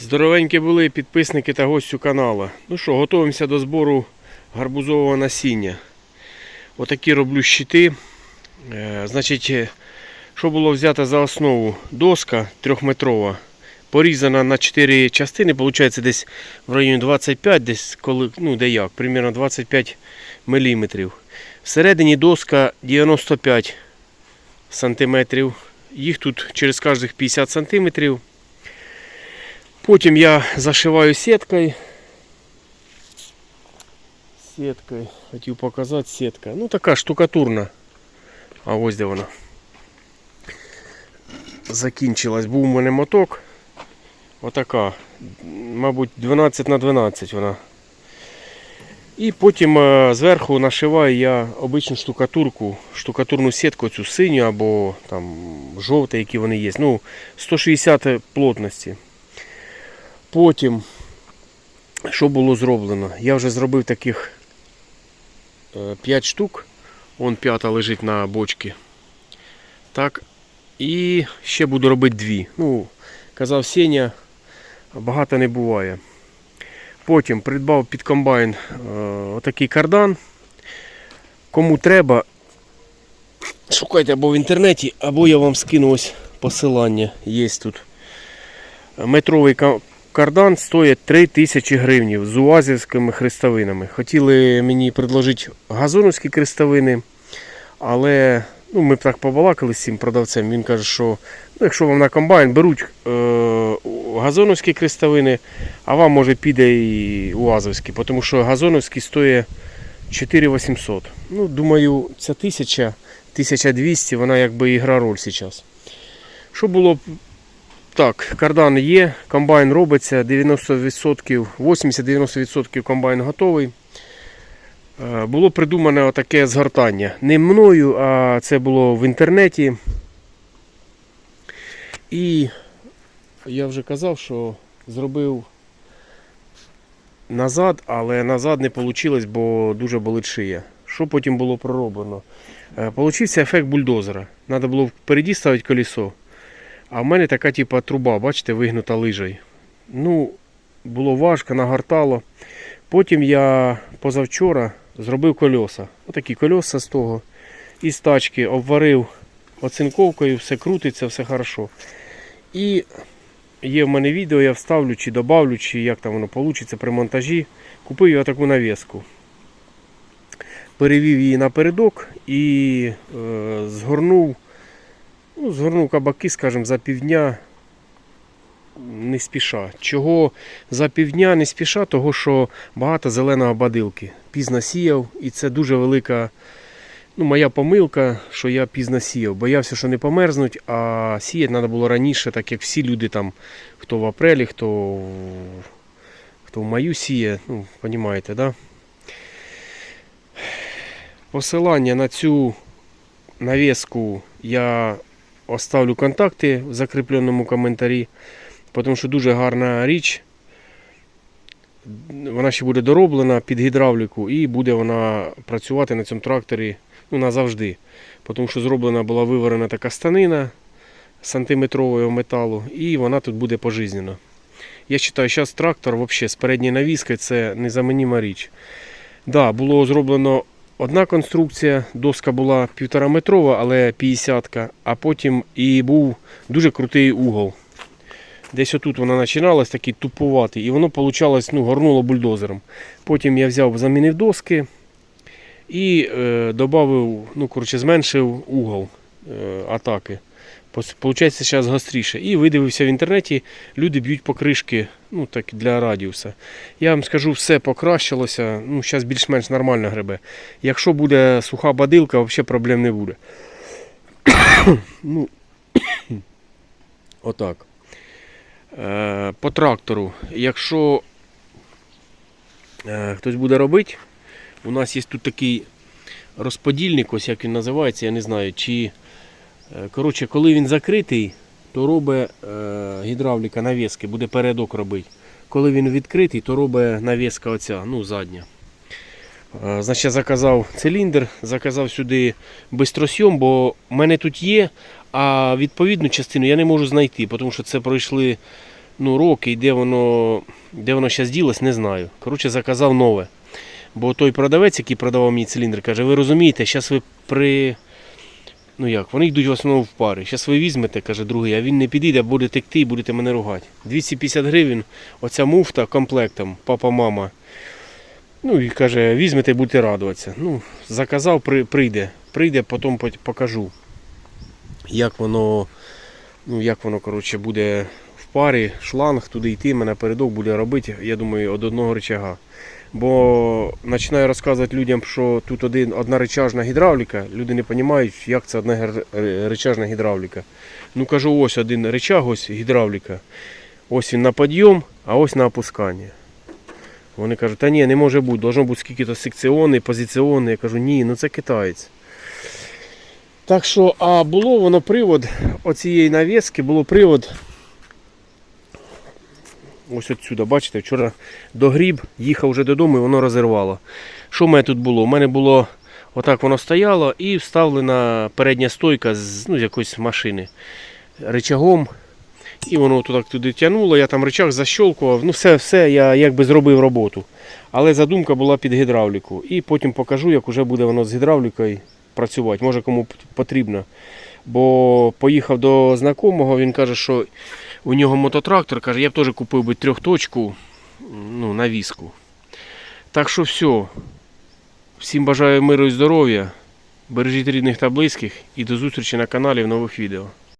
Здоровенькі були підписники та гостю каналу. Ну що, готуємося до збору гарбузового насіння. Отакі роблю щити. Е, значить, е, що було взято за основу? Доска трьохметрова, порізана на 4 частини, виходить десь в районі 25, десь коли, ну де як, примерно 25 мм. Всередині доска 95 сантиметрів. Їх тут через кожних 50 сантиметрів. Потім я зашиваю сіткою. Сіткою. Хотів показати сітка. Ну така штукатурна. А ось де вона. Закінчилась. Був у мене моток. Отака. Мабуть, 12 на 12 вона. І потім е, зверху нашиваю я обичну штукатурку, штукатурну сітку цю синю або там жовту, які вони є. Ну, 160 плотності. Потім, що було зроблено? Я вже зробив таких 5 штук. Вон п'ята лежить на бочці. Так. І ще буду робити дві. Ну, казав Сеня, багато не буває. Потім придбав під комбайн е, отакий кардан. Кому треба, шукайте або в інтернеті, або я вам скину ось посилання. Є тут. Метровий кардан стоїть 3000 гривнів з уазівськими хрестовинами. Хотіли мені предложити газоновські хрестовини, але ну, ми так побалакали з цим продавцем. Він каже, що ну, якщо вам на комбайн беруть е, газоновські крестовини, а вам може піде і уазовські, тому що газоновські стоїть 4800. Ну, думаю, ця 1000, 1200, вона якби і гра роль зараз. Що було б так, кардан є, комбайн робиться, 90%, 80-90% комбайн готовий. Е, Було придумане отаке згортання. Не мною, а це було в інтернеті. І я вже казав, що зробив назад, але назад не вийшло, бо дуже болить шия. Що потім було пророблено? Е, Получився ефект бульдозера. Треба було впереді ставити колесо. А в мене така типа труба, бачите, вигнута лижею. Ну, було важко, нагортало. Потім я позавчора зробив кольоса. Отакі кольоса з того. Із тачки обварив оцинковкою, все крутиться, все хорошо. І є в мене відео, я вставлю чи добавлю, чи як там воно вийде при монтажі. Купив я таку навіску. Перевів її напередок і е, згорнув Ну, згорнув кабаки, скажімо, за півдня не спіша. Чого за півдня не спіша? Того, що багато зеленого бадилки. Пізно сіяв, і це дуже велика ну, моя помилка, що я пізно сіяв. Боявся, що не померзнуть, а сіяти треба було раніше, так як всі люди там, хто в апрелі, хто, хто в маю сіє, ну, розумієте, да? Посилання на цю навіску я оставлю контакти в закріпленому коментарі, тому що дуже гарна річ. Вона ще буде дороблена під гідравліку і буде вона працювати на цьому тракторі ну, назавжди. Тому що зроблена була виварена така станина сантиметрового металу, і вона тут буде пожизнена. Я вважаю, зараз трактор взагалі з передньою навіскою це незамінима річ. Да, було зроблено одна конструкція, доска була півтора метрова, але 50 а потім і був дуже крутий угол. Десь отут вона починалась такий тупуватий, і воно получалось, ну, горнуло бульдозером. Потім я взяв, замінив доски і е, додав, ну, коротше, зменшив угол е, атаки. Получається зараз гостріше. І видивився в інтернеті, люди б'ють покришки ну, так, для радіуса. Я вам скажу, все покращилося. Ну, зараз більш-менш нормально гребе. Якщо буде суха бадилка, взагалі проблем не буде. ну, отак. Е, по трактору. Якщо е, хтось буде робити, у нас є тут такий розподільник, ось як він називається, я не знаю, чи. Е, Коротше, коли він закритий, то робить е, гідравліка навіски, буде передок робити. Коли він відкритий, то робить навіска оця, ну задня. Е, Значить, я заказав циліндр, заказав сюди бистросйом, бо в мене тут є, а відповідну частину я не можу знайти, тому що це пройшли ну, роки і де воно, де воно зараз ділось, не знаю. Коротше, заказав нове. Бо той продавець, який продавав мені циліндр, каже, ви розумієте, зараз ви при. Ну як, вони йдуть в основному в пари. Зараз ви візьмете, каже другий, а він не підійде, буде текти і будете мене ругати. 250 гривень, оця муфта комплектом, папа, мама. Ну і каже, візьмете будете радуватися. Ну, заказав, при, прийде. Прийде, потім покажу, як воно, ну, як воно, коротше, буде в парі, шланг туди йти, мене передок буде робити, я думаю, від одного рычага. Бо починаю розказувати людям, що тут один, одна речажна гідравліка, люди не розуміють, як це одна речажна гідравліка. Ну кажу, ось один речаг, ось гідравліка. Ось він на підйом, а ось на опускання. Вони кажуть, та ні, не може бути, должно бути скільки-то секціонний, позиціонний. Я кажу, ні, ну це китаєць. Так що, а було воно привод оцієї навіски, було привод. Ось отсюди, бачите, вчора догріб, їхав вже додому і воно розірвало. Що в мене тут було? У мене було отак воно стояло і вставлена передня стойка з, ну, з якоїсь машини рычагом. І воно так туди тягнуло, я там рычаг защолкував. Ну, все, все, я якби зробив роботу. Але задумка була під гідравліку. І потім покажу, як вже буде воно з гідравлікою працювати. Може кому потрібно. Бо поїхав до знайомого, він каже, що у нього мототрактор, каже, я б теж купив би трьохточку ну, на віску. Так що все. Всім бажаю миру і здоров'я. Бережіть рідних та близьких і до зустрічі на каналі в нових відео.